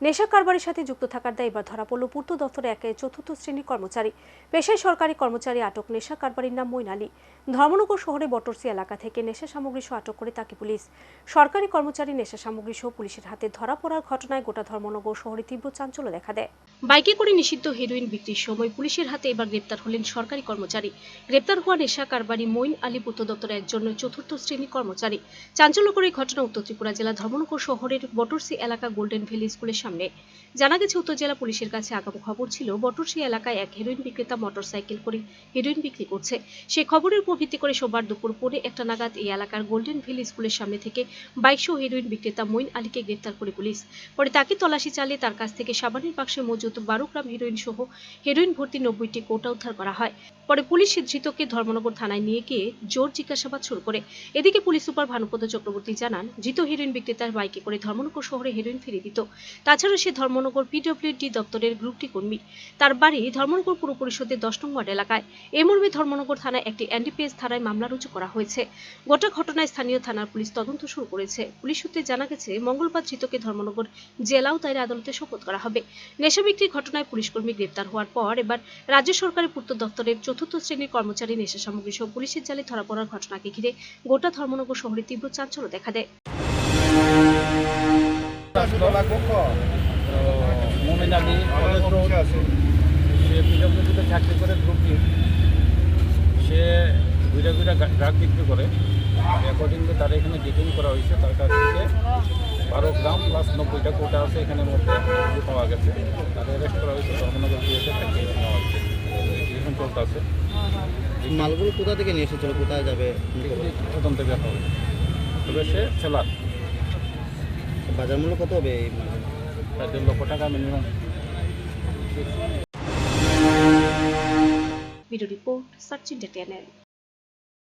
নেশা কারবারের সাথে যুক্ত থাকার দায় এবার ধরা পড়ল পূর্ত দপ্তরে এক চতুর্থ শ্রেণির কর্মচারী। পেশায় সরকারি কর্মচারী আটক নেশা কারবারির নাম মইন আলী। ধর্মনগর শহরে বটরসি এলাকা থেকে নেশা সামগ্রী সহ আটক করে তাকে পুলিশ। সরকারি কর্মচারী নেশা সামগ্রী সহ পুলিশের হাতে ধরা পড়ার ঘটনায় গোটা ধর্মনগর শহরে তীব্র চাঞ্চল্য দেখা দেয়। বাইকে করে নিষিদ্ধ হেরোইন বিক্রির সময় পুলিশের হাতে এবার গ্রেপ্তার হলেন সরকারি কর্মচারী। গ্রেপ্তার হওয়া নেশা কারবারি মইন আলী পূর্ত দপ্তরের একজন চতুর্থ শ্রেণির কর্মচারী। চাঞ্চল্যকর এই ঘটনা উত্তর ত্রিপুরা জেলা ধর্মনগর শহরের বটরসি এলাকা গোল্ডেন ভ্যালি স্কুলের সামনে। জানা গেছে, উত্তর জেলা পুলিশের কাছে আগাম খবর ছিল বটরসি এলাকায় এক হেরোইন বিক্রেতা মোটরসাইকেল করে হেরোইন বিক্রি করছে। সেই খবরের উপর ভিত্তি করে সোমবার দুপুর পরে একটা নাগাদ এই এলাকার গোল্ডেন ভ্যালি স্কুলের সামনে থেকে সহ হেরোইন বিক্রেতা মইন আলীকে গ্রেপ্তার করে পুলিশ। পরে তাকে তল্লাশি চালিয়ে তার কাছ থেকে সাবানের বাক্সে মজুত বারো গ্রাম হেরোইন সহ হেরোইন ভর্তি নব্বইটি কোটা উদ্ধার করা হয়। পরে পুলিশ ধৃতকে ধর্মনগর থানায় নিয়ে গিয়ে জোর জিজ্ঞাসাবাদ শুরু করে। এদিকে পুলিশ সুপার ভানুপদ চক্রবর্তী জানান, ধৃত হেরোইন বিক্রেতার বাইকে করে ধর্মনগর শহরে হেরোইন ফিরিয়ে দিত। তাছাড়া সে ধর্মনগর পিডব্লিউডি দপ্তরের গ্রুপটি কর্মী। তার বাড়ি ধর্মনগর পুর পরিষদের দশ নং ওয়ার্ড এলাকায়। এ মর্মে ধর্মনগর থানায় একটি এনডিপিএস ধারায় মামলা রুজু করা হয়েছে। গোটা ঘটনায় স্থানীয় থানার পুলিশ তদন্ত শুরু করেছে। পুলিশ সূত্রে জানা গেছে, মঙ্গলবার ধৃতকে ধর্মনগর জেলা ও দায়ের আদালতে শপথ করা হবে। নেশা বিক্রির ঘটনায় পুলিশ কর্মী গ্রেপ্তার হওয়ার পর এবার রাজ্য সরকারের পূর্ত দপ্তরের চতুর্থ শ্রেণির কর্মচারী নেশা সামগ্রী সহ পুলিশের জালে ধরা পড়ার ঘটনাকে ঘিরে গোটা ধর্মনগর শহরে তীব্র চাঞ্চল্য দেখা দেয়। মোমিন আলী সে পিডব্লিউডিতে চাকরি করে গ্রুপ ডি সে ঘুরে ঘুরে ড্রাগ বিক্রি করে। অ্যাকর্ডিংলি তার এখানে ডিটেইন করা হয়েছে তার কাছ থেকে বারো গ্রাম প্লাস নব্বইটা কোটা আছে এখানের মধ্যে পাওয়া গেছে। তাকে অ্যারেস্ট করা হয়েছে ধর্মনগর দিয়েছে তাকে নেওয়া হয়েছে। এখন চলতেছে মালগুলো কোথা থেকে নিয়ে এসেছিল? কোথায় যাবে? তদন্ত ব্যাপার হবে। তবে সে সেলার বাজার মূল্য কত হবে এই? তার দেড় লক্ষ টাকা মিনিমাম ভিডিও রিপোর্ট সার্চ